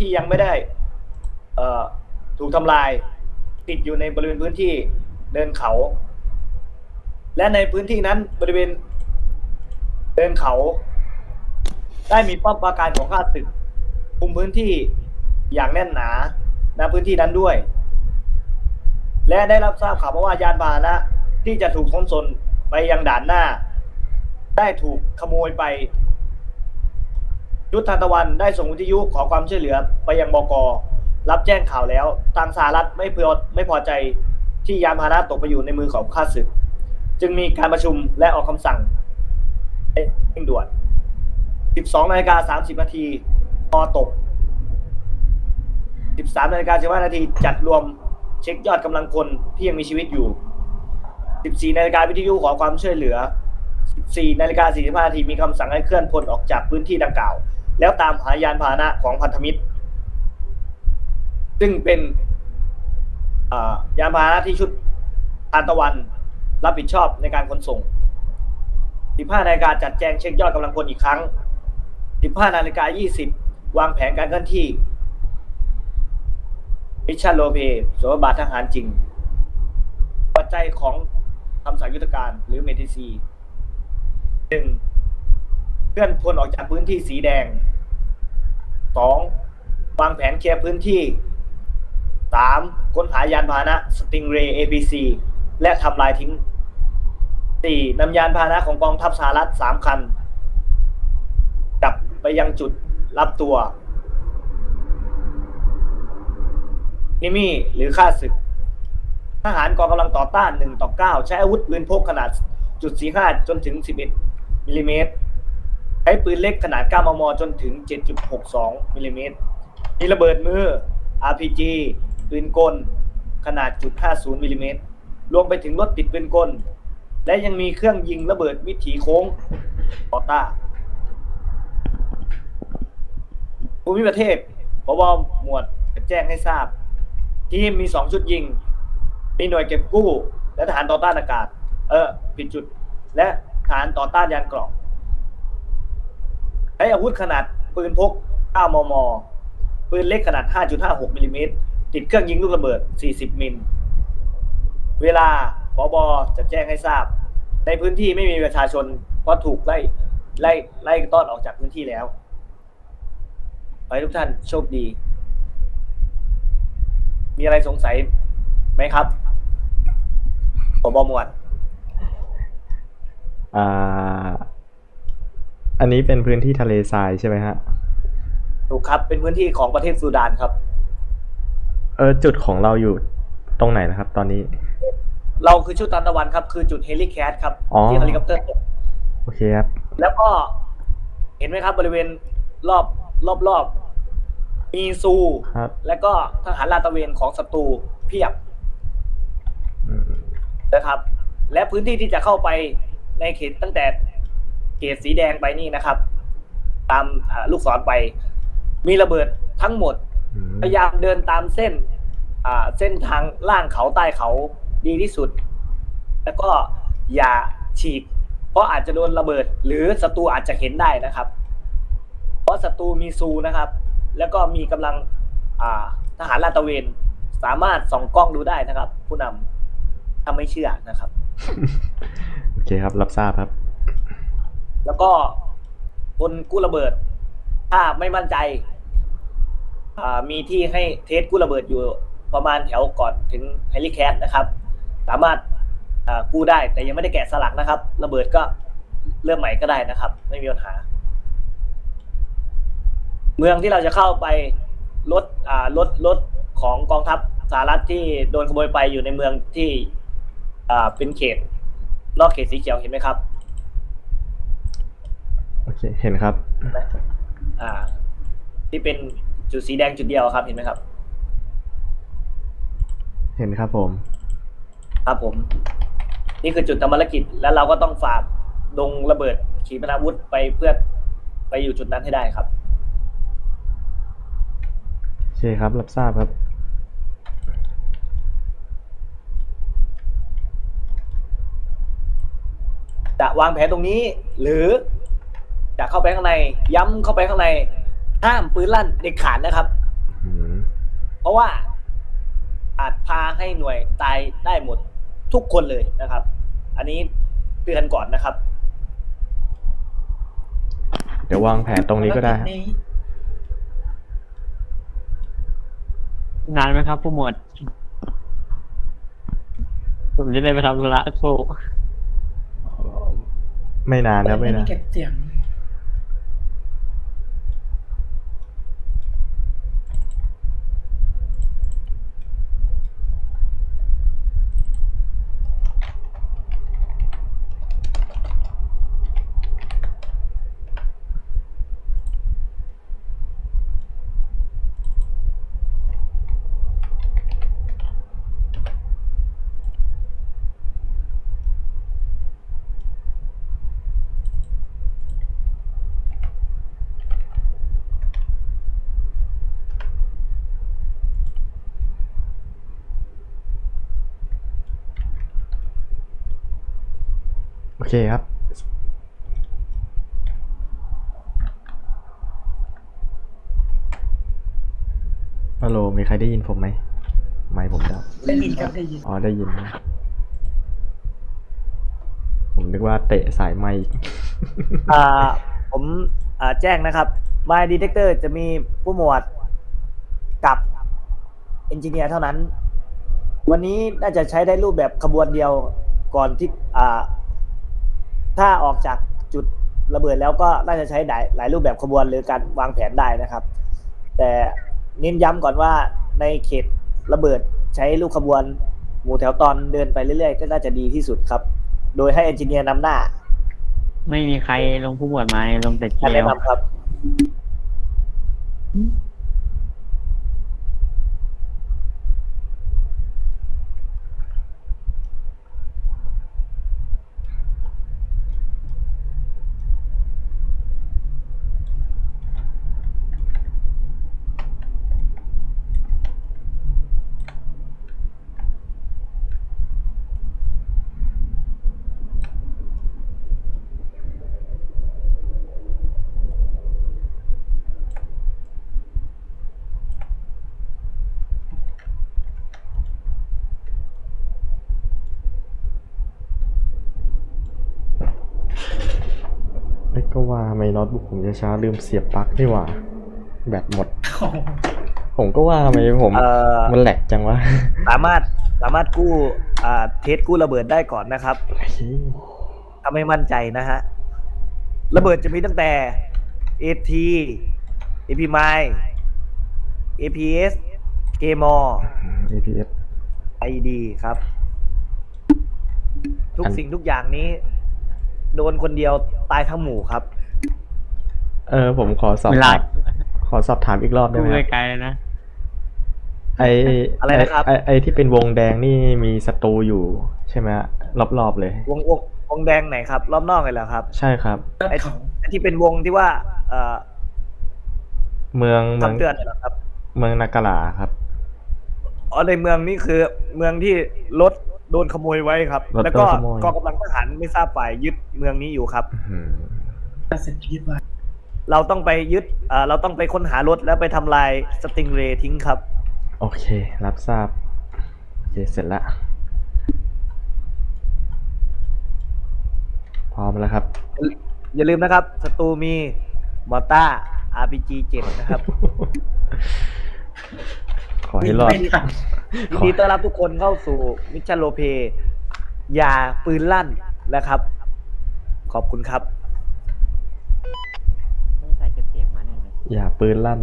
ที่ยังไม่ได้เอ่อถูกทำลาย ติดอยู่ในบริเวณพื้นที่เดินเขา และในพื้นที่นั้นบริเวณเดินเขา ได้มีป้อมปราการของข้าศึกคุมพื้นที่อย่างแน่นหนาณพื้นที่นั้นด้วย และได้รับทราบข่าวมาว่ายานพาหนะที่จะถูกขนส่งไปยังด่านหน้า ได้ถูกขโมยไป ยุทธทานตะวันได้ส่งวิทยุขอความช่วยเหลือไปยังบก รับแจ้งข่าวแล้ว ทางสหรัฐไม่พอไม่พอใจที่ยานพาหนะตกไปอยู่ในมือของข้าศึก จึงมีการประชุมและออกคำสั่งเร่งด่วน 12นาฬิกา30นาทีพอตก 13นาฬิกา15นาทีจัดรวมเช็คยอดกำลังพลที่ยังมีชีวิตอยู่ 14นาฬิกาวิทยุขอความช่วยเหลือ 14นาฬิกา45นาทีมีคำสั่งให้เคลื่อนพลออกจากพื้นที่ดังกล่าว แล้วตามหายานพาหนะของพันธมิตร ซึ่งเป็นยานพาหนะที่ชุดทานตะวันรับผิดชอบในการขนส่ง 15 นาฬิกาจัดแจงเช็คยอดกำลังพลอีกครั้ง 15 นาฬิกา 20 วางแผนการเคลื่อนที่มิชชั่นโลเพสวบาททหารจริง ปัจจัยของคำสั่งยุทธการหรือเมทิซีหนึ่งเคลื่อนพลออกจากพื้นที่สีแดง สองวางแผนเคลียร์พื้นที่สามค้นหายานพาหนะสติงเรย์ APC และทำลายทิ้งสี่นำยานพาหนะของกองทัพสหรัฐสามคันกลับไปยังจุดรับตัว นิมี่หรือค่าศึก ทหารกองกำลังต่อต้าน1ต่อ9ใช้อาวุธปืนพกขนาดจุด45จนถึง11มิลลิเมตร ช้ปืนเล็กขนาด 9 มม จนถึง 7.62 มิลลิเมตร มีระเบิดมือ RPG ปืนกล ขนาด .50 มิลลิเมตร รวมไปถึงรถติดปืนกล และยังมีเครื่องยิงระเบิดวิถีโค้งออต้า ภูมิประเทศพบหมวดแจ้งให้ทราบ ทีมมีสองชุดยิง มีหน่วยเก็บกู้ และทหารต่อต้านอากาศ เออ ผิดจุด และทหารต่อต้านยานเกราะ ช้อาวุธขนาดปืนพก 9 มม ปืนเล็กขนาด 5.56มิลลิเมตรติดเครื่องยิงลูกระเบิด 40 มิล เวลาพบจะแจ้งให้ทราบ ในพื้นที่ไม่มีประชาชน เพราะถูกไล่ไล่ไล่ต้อนออกจากพื้นที่แล้วขอให้ทุกท่านโชคดี มีอะไรสงสัยไหมครับผบหมวดอ่า อันนี้เป็นพื้นที่ทะเลทรายใช่ไหมฮะ ถูกครับ เป็นพื้นที่ของประเทศซูดานครับ เออจุดของเราอยู่ตรงไหนนะครับ ตอนนี้ เราคือชุดตันตะวันครับ คือจุดเฮลิแคสครับ อ๋อ ที่เฮลิคอปเตอร์ตกโอเคครับ แล้วก็เห็นไหมครับบริเวณรอบรอบรอบมีซู ครับ และก็ทหารลาดตระเวนของศัตรูเพียบอืมนะครับ และพื้นที่ที่จะเข้าไปในเขตตั้งแต่ เขตสีแดงไปนี่นะครับ ตามอ่าลูกศรไป มีระเบิดทั้งหมดอืมพยายามเดินตามเส้นอ่าเส้นทางล่างเขาใต้เขาดีที่สุด แล้วก็อย่าฉีก เพราะอาจจะโดนระเบิด หรือศัตรูอาจจะเห็นได้นะครับ เพราะศัตรูมีซูนะครับ แล้วก็มีกำลังอ่าทหารลาดตระเวน สามารถส่องกล้องดูได้นะครับ ผู้นำถ้าไม่เชื่อนะครับ โอเคครับ รับทราบครับ แล้วก็คนกู้ระเบิด ถ้าไม่มั่นใจ อ่ามีที่ให้เทสกู้ระเบิดอยู่ประมาณแถวก่อนถึงเฮลิแคสนะครับ สามารถอ่ากู้ได้แต่ยังไม่ได้แกะสลักนะครับ ระเบิดก็เริ่มใหม่ก็ได้นะครับ ไม่มีปัญหา เมืองที่เราจะเข้าไปรถอ่ารถรถของกองทัพสหรัฐที่โดนขโมยไปอยู่ในเมืองที่อ่าเป็นเขตนอกเขตสีเขียวเห็นไหมครับ อเคเห็นครับอ่า ที่เป็นจุดสีแดงจุดเดียวครับเห็นไหมครับ เห็นครับผม ครับผม นี่คือจุดทำภารกิจ แล้วเราก็ต้องฝากดงระเบิดขีปนาวุธไปเพื่อไปอยู่จุดนั้นให้ได้ครับ โอเคครับ รับทราบครับ จะวางแผนตรงนี้ หรือ จะเข้าไปข้างใน ย้ำเข้าไปข้างใน ห้ามปืนลั่นเด็ดขาดนะครับเพราะว่าอาจพาให้หน่วยตายได้หมดทุกคนเลยนะครับ อันนี้เตือนก่อนนะครับ เดี๋ยววางแผนตรงนี้ก็ได้ครับนานไหมครับผู้หมวด ผมจะได้ไปทำธุระครู่ไม่นานครับไม่นาน เก็บเสียง เคครับฮัลโหลมีใครได้ยินผมไหม ไม่ผมดับได้ยินครับได้ยิน อ๋อ ได้ยินนะผมนึกว่าเตะสายไมค์อ่า ผมอ่าแจ้งนะครับ My Detector จะมีผู้หมวดกับเอนจิเนียร์เท่านั้น วันนี้น่าจะใช้ได้รูปแบบขบวนเดียวก่อนที่อ่า ถ้าออกจากจุดระเบิดแล้วก็น่าจะใช้หลายหลายรูปแบบขบวนหรือการวางแผนได้นะครับ แต่เน้นย้ำก่อนว่าในเขตระเบิดใช้ลูกขบวนหมู่แถวตอนเดินไปเรื่อยๆ ก็น่าจะดีที่สุดครับ โดยให้เอนจิเนียร์นำหน้า ไม่มีใครลงผู้หมวดมาลงแต่เจท่านลแนะนำครับ ว่าไม่น็อตบุ๊กผมจะช้าลืมเสียบปลั๊กนี่หว่า แบตหมดโอ้โหผมก็ว่าทำไมผมเอ่อ มันแหลกจังวะสามารถสามารถกู้อ่าเทสกู้ระเบิดได้ก่อนนะครับถ้าไม่มั่นใจนะฮะ ระเบิดจะมีตั้งแต่ AT AP m i APS g m o APF ID ครับ ทุกอันสิ่งทุกอย่างนี้ โดนคนเดียวตายทั้งหมู่ครับ เออผมขอสอบเวลาถามขอสอบถามอีกรอบได้พูไหมครับไกลๆเลยนะไออะไรนะครับไอไอที่เป็นวงแดงนี่มีศัตรูอยู่ใช่ไหมฮะรอบๆเลยวงวงวงแดงไหนครับรอบนอกเลยเหรอครับ ใช่ครับยอดเขาไอ้ที่เป็นวงที่ว่า เอ่อเมืองเมืองคำเตือนเหรอครับ เมืองนากาลาครับอ๋อในเมืองนี่คือเมืองที่รถโดนขโมยไว้ครับรถแล้วก็โดนขโมยกองกำลังทหารไม่ทราบฝ่ายยึดเมืองนี้อยู่ครับอืมเสร็จยึดไว้ เราต้องไปยึดเอ่อเราต้องไปค้นหารถแล้วไปทำลายสติงเรย์ทิ้งครับ โอเค รับทราบ โอเค เสร็จละ พร้อมแล้วครับ อย่าลืมนะครับศัตรูมีมอต้า RPG 7 นะครับขอให้รอดไม่ทันยินดีต้อนรับทุกคนเข้าสู่มิชชั่นโลเพอย่าปืนลั่นนะครับ ขอบคุณครับ ไม่ใส่เก็บเสียงมาแน่เลย อย่าปืนลั่น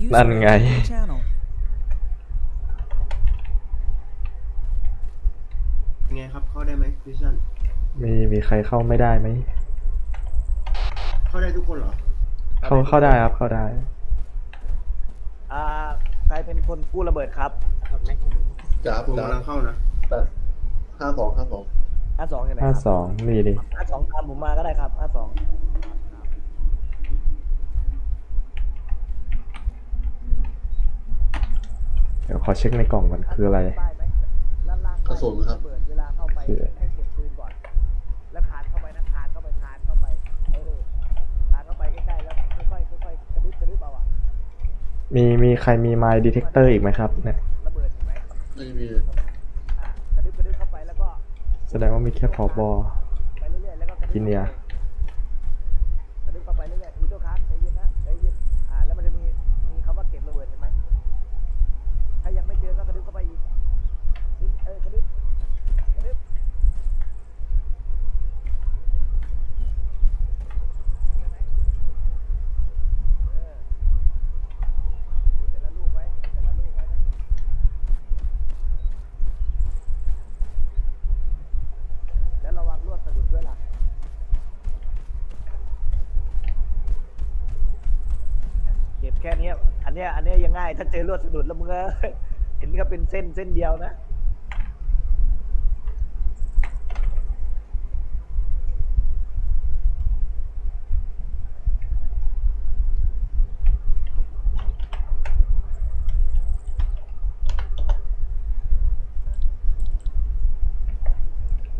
User Lan ngay. left your channel. ยังไงครับเข้าได้ไหมมิชชั่นมีมีใครเข้าไม่ได้ไหม เข้าได้ทุกคนเหรอเข้าเข้าได้ครับเข้าได้ อ่าใครเป็นคนกู้ระเบิดครับจ้าบผมจ้ากำลังเข้านะห้าสองห้าสองห้าสองอยู่ไหนคห้ารับสองนี่ดิห้าสองตามผมมาก็ได้ครับห้าสอง เดี๋ยวขอเช็คในกล่องก่อนคืออะไร กระสุนครับเปิดเวลาเข้าไปคือให้เก็บปืนก่อน แล้วคานเข้าไปนะคานเข้าไปคานเข้าไปเออคานเข้าไปใกล้ๆแล้วค่อยๆค่อยๆกระดึบกระดึบเอาอะมีมีใครมี My Detector อีกไหมครับเนี่ยระเบิดเห็นไหมไม่มีเลยครับอะกระดึ๊บกระดึ๊บเข้าไปแล้วก็แสดงว่ามีแค่ผอบอไปเรื่อยๆแล้วก็กระดึ๊บกินเนี่ยกระดึ๊บเข้าไปเรื่อยๆมีตัวค้างใจเย็นนะใจเย็นอ่าแล้วมันจะมีมีคำว่าเก็บระเบิดเห็นไหมถ้ายังไม่เจอก็กระดึ๊บเข้าไปอีกนิดเออกระดึ๊บกระดึ๊บเออดูแต่ละลูกไว้แต่ละลูกไว้นะแล้วระวังลวดสะดุดด้วยล่ะ เก็บแค่เนี้ยอันเนี้ยอันเนี้ยยังง่าย ถ้าเจอลวดสะดุดแล้วมึงก็ เห็นก็เป็นเส้นเส้นเดียวนะ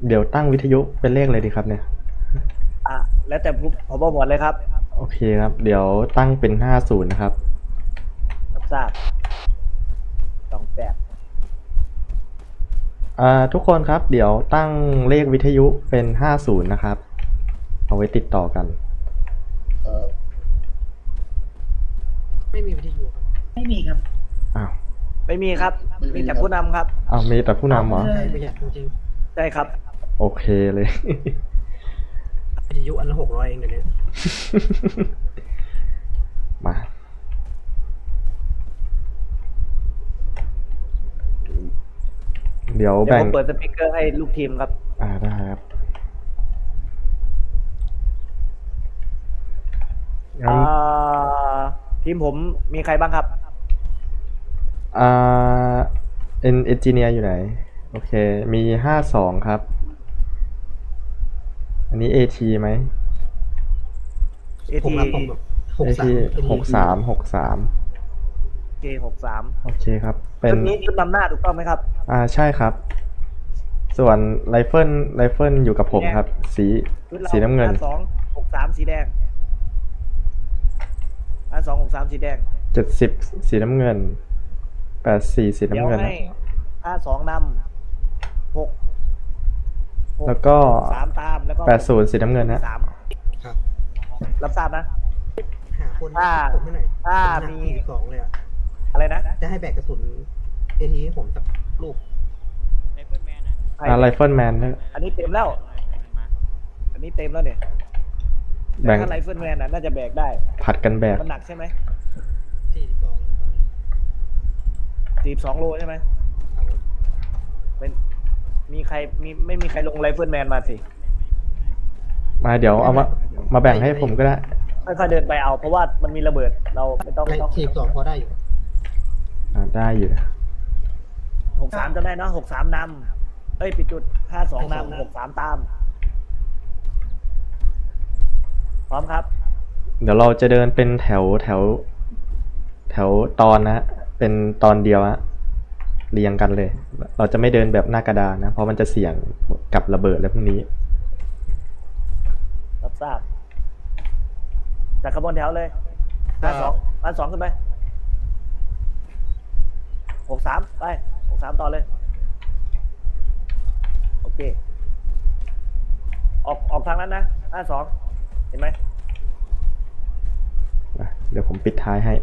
เดี๋ยวตั้งวิทยุเป็นเลขเลยดีครับเนี่ย อะแล้วแต่ผู้ผบหมวดเลยครับ โอเคครับ เดี๋ยวตั้งเป็นห้าศูนย์นะครับรับทราบสองแปด อ่า ทุกคนครับเดี๋ยวตั้งเลขวิทยุเป็นห้าศูนย์นะครับ เอาไว้ติดต่อกัน เอ่อไม่มีวิทยุครับไม่มีครับ อ้าวไม่มีครับ มีแต่ผู้นำครับอ้าวมีแต่ผู้นำเหรอ ใช่ประหยัดจริงใช่ครับ โอเคเลย ๆวิทยุอันละหกร้อยเองเดี๋ยวนี้ มา เดี๋ยวเดี๋ยวแบ่ผง มเปิดสปีกเกอร์ให้ลูกทีมครับ อ่าได้ครับงั้นอ่า ทีมผมมีใครบ้างครับ อ่าเอ็นเอนจิเนียร์อยู่ไหน โอเค มีห้าสองครับ อันนี้ AT ไหม เอผมทีรับผมแบบหก AT สามหกสามหกสาม เหกสามโอเคครับ เป็นชุดนี้ชุดนำหน้าถูกต้องไหมครับ อ่าใช่ครับ ส่วนไรเฟิลไรเฟิลอยู่กับผมครับ สีชุดเราสีน้ำเงิน สองหกสามสีแดงห้าสองหกสามสีแดง เจ็ดสิบสีน้ำเงิน แปดสี่สีเดี๋ยน้ำวเงินให้ห้าสองนำหกหแล้วก็ สามตามแล้วก็แปดศูนย์สีน้ำเงินนะสามครับ รับทราบนะ หาคนถ้าผมให้หน่อยถ้าผมหนักมีสี่สิบสองเลยอะ อะไรนะจะให้แบกกระสุนเอทีให้ผมสักลูกไนเปิลแมนอะอ่าไรเฟิลแมนอันนี้เต็มแล้ว อันนี้เต็มแล้วเนี่ยแต่แบ่งถ้าไรเฟิลแมนน่ะน่าจะแบกได้ ผัดกันแบก มันหนักใช่ไหมสี่สิบสองตอนนี้สี่สองโลใช่ไหมครับผมเป็นมีใครมีไม่มีใครลงไรเฟิลแมนมาสิ มาเดี๋ยวเอามามาแบ่งให้ผมก็ได้ค่อยๆเดินไปเอาเพราะว่ามันมีระเบิดเราไม่ต้องไม่ไม่ต้องสี่สิบสองพอได้อยู่ อ่าได้อยู่นะหกสามจะได้เนอะหกสามนำเอ้ยปิดจุดห้าสองนำหกสามตาม พร้อมครับ เดี๋ยวเราจะเดินเป็นแถวแถว แถวตอนนะเป็นตอนเดียวอะเรียงกันเลย เราจะไม่เดินแบบหน้ากระดานนะ เพราะมันจะเสี่ยงกับระเบิดอะไรพวกนี้ รับทราบจากขบวนแถวเลยห้าสองห้าสองขึ้นไป หกสามไปหกสามต่อเลย โอเค ออกออกทางนั้นนะห้าสองเห็นไหมนะเดี๋ยวผมปิดท้ายให้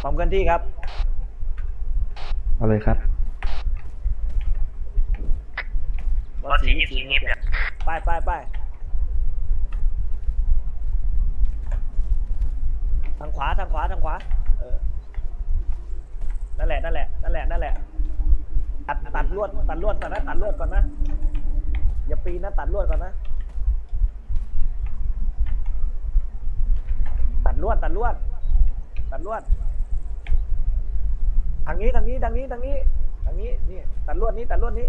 พร้อมกันที่ครับ เอาเลยครับ รถสีสีเงียบไปไปไป ทางขวาทางขวาทางขวาเออนั่นแหละนั่นแหละนั่นแหละนั่นแหละ ตัดตัดลวดตัดลวดก่อนนะตัดลวดก่อนนะอย่าปีนนะตัดลวดก่อนนะ ตัดลวดตัดลวด ตัดลวดทางนี้ทางนี้ทางนี้ทางนี้ทางนี้นี่ตัดลวดนี้ตัดลวดนี้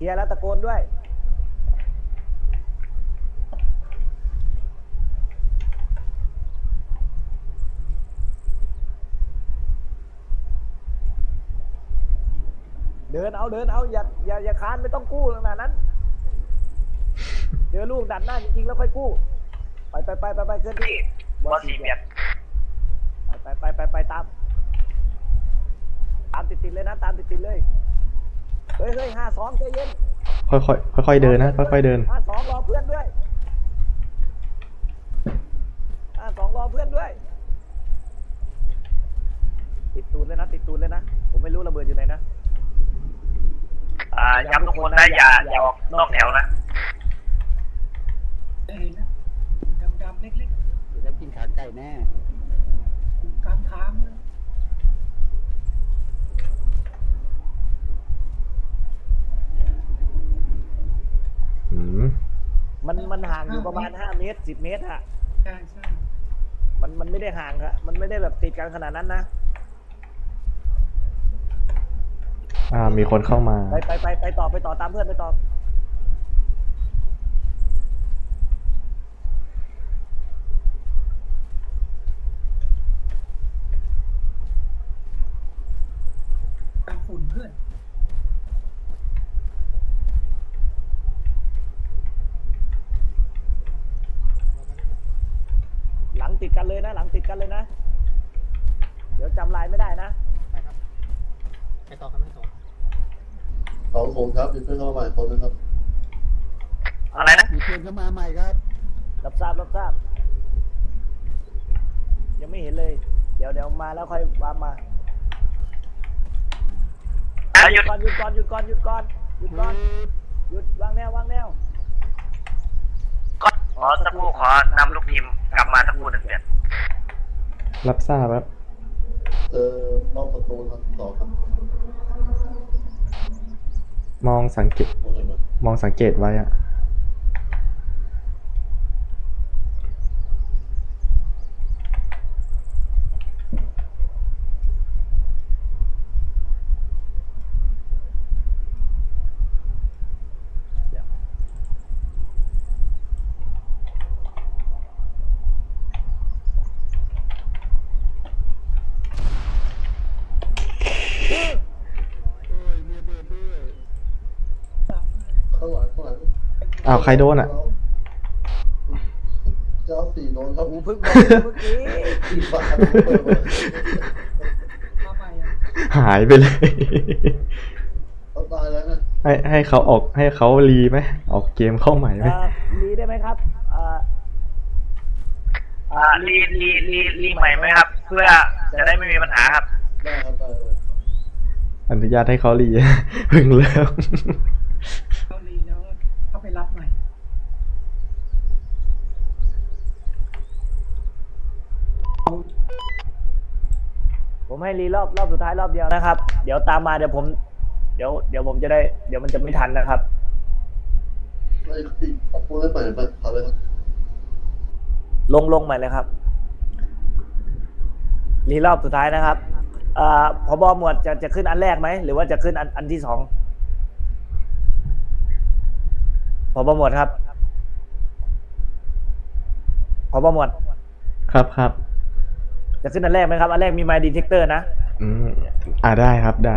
เฮียแล้วตะโกนด้วย เดินเอาเดินเอาอย่าอย่าอย่าค้านไม่ต้องกู้ขนาดนั้น เจอลูกดันหน้าจริงๆแล้วค่อยกู้ ไปไปไปไปไปเคลื่อนที่บอสีเมียไปไปไปไปไปตาม ตามติดติดเลยนะ ตามติดติดเลย เฮ้ยเฮ้ยห้าสองใจเย็นค่อยๆค่อยๆเดินนะค่อยๆเดินห้าสองรอเพื่อนด้วยห้าสองรอเพื่อนด้วย ติดตูนเลยนะ ติดตูนเลยนะ ผมไม่รู้ระเบิดอยู่ไหนนะอ่าย้ำทุกคนนะอย่าอย่าออกนอกแถวนะเห็นนะดำๆเล็กเดี๋ยวได้กินขาไก่แน่ๆอยู่กลางทางเลย อืม มันมันห่างอยู่ประมาณห้าเมตรสิบเมตรอะใช่ใช่มันมันไม่ได้ห่างอะมันไม่ได้แบบติดกันขนาดนั้นนะอ่ามีคนเข้ามา ไปไปไปไปต่อไปต่อตามเพื่อนไปต่อ กลางฝุ่นเพื่อน หลังติดกันเลยนะ หลังติดกันเลยนะ เดี๋ยวจำลายไม่ได้นะ ไปครับไปต่อครับไปต่อ สองคนครับมีเพื่อนเข้ามาใหม่คนนึงครับ อะไรนะ มีเพื่อนเข้ามาใหม่ครับ รับทราบรับทราบ ยังไม่ เห็นเลย เดี๋ยวเดี๋ยวมาแล้วค่อยวางมาอะหยุดก่อนหยุดก่อนหยุดก่อนหยุดก่อนหยุดก่อนหยุดวางแนววางแนวขอสักครู่ขอนำลูกทีมกลับมาสักครู่หนึ่งเดือนรับทราบครับเจอรอบประตูครับสอครับมองสังเกตมองเห็นไหมมองสังเกตไว้อะ ข้างหลังข้างหลัง อ้าว ใครโดนอะ เจ้าสี่โดนครับกูเพิ่งบอกเมื่อกี้อีกบาทเปิดมามาใหม่อะหายไปเลย เขาตายแล้วนะให้ให้เขาออกให้เขารีไหมออกเกมเข้าใหม่ไหมเอ่อรีได้ไหมครับเอ่ออ่ารีรีรีรีใหม่ไหมครับ เพื่อจะได้ไม่มีปัญหาครับ ได้ครับได้เลยอนุญาตให้เขารี เพิ่งเริ่ม เขารีแล้วก็เข้าไปรับใหม่ ผม ให้รีรอบรอบสุดท้ายรอบเดียวนะครับ เดี๋ยวตามมาเดี๋ยวผม เดี๋ยวเดี๋ยวผมจะได้ เดี๋ยวมันจะไม่ทันนะครับไอ้อีกเอาปืนใหม่ไปทำเลยครับลงลงใหม่เลยครับ รีรอบสุดท้ายนะครับเอ่อพบหมวดจะจะขึ้นอันแรกไหมหรือว่าจะขึ้นอันอันที่สองพบหมวดครับพบหมวดครับครับ จะขึ้นอันแรกไหมครับ อันแรกมี My Detector นะ อืมอ่าได้ครับได้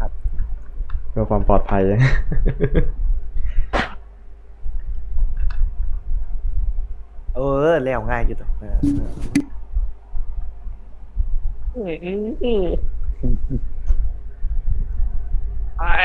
ครับ เพื่อความปลอดภัย เออ แล้วง่ายอยู่ตัวเออเออ ใช่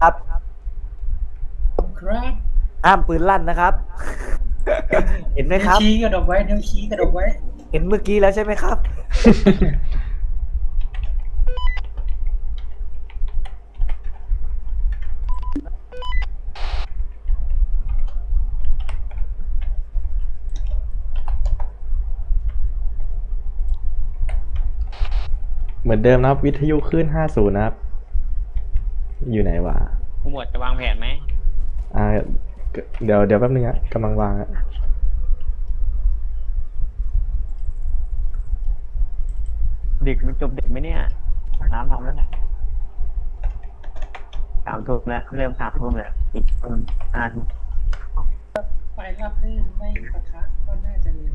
ครับ ครับ ห้ามปืนลั่นนะครับ เห็นไหมนิ้วครับ ชี้กระดกไว้นิ้วชี้กระดกไว้ เห็นเมื่อกี้แล้วใช่ไหมครับ เหมือนเดิมนะครับ วิทยุขึ้นห้าศูนย์นะครับ อยู่ไหนวะ ผู้หมวดจะวางแผนไหมอ่า เดี๋ยวเดี๋ยวแป๊บนึงอะกำลังวางอะดึกมันจบดึกไหมเนี่ยน้ำทำแล้วแหละสามทุ่มแล้วเริ่มสามทุ่มแล้วอีกประมาณห้าทุ่มไฟรับลื่นไม่ปะทะก็น่าจะเร็ว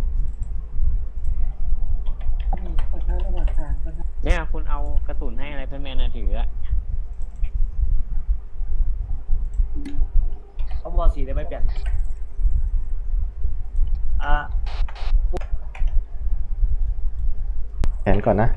มีปะทะระหว่างทางก็ได้เนี่ยคุณเอากระสุนให้อะไรเพื่อนแมนนะถืออะ เอามอสีได้ไม่เปลี่ยน อ่า แผนก่อนนะ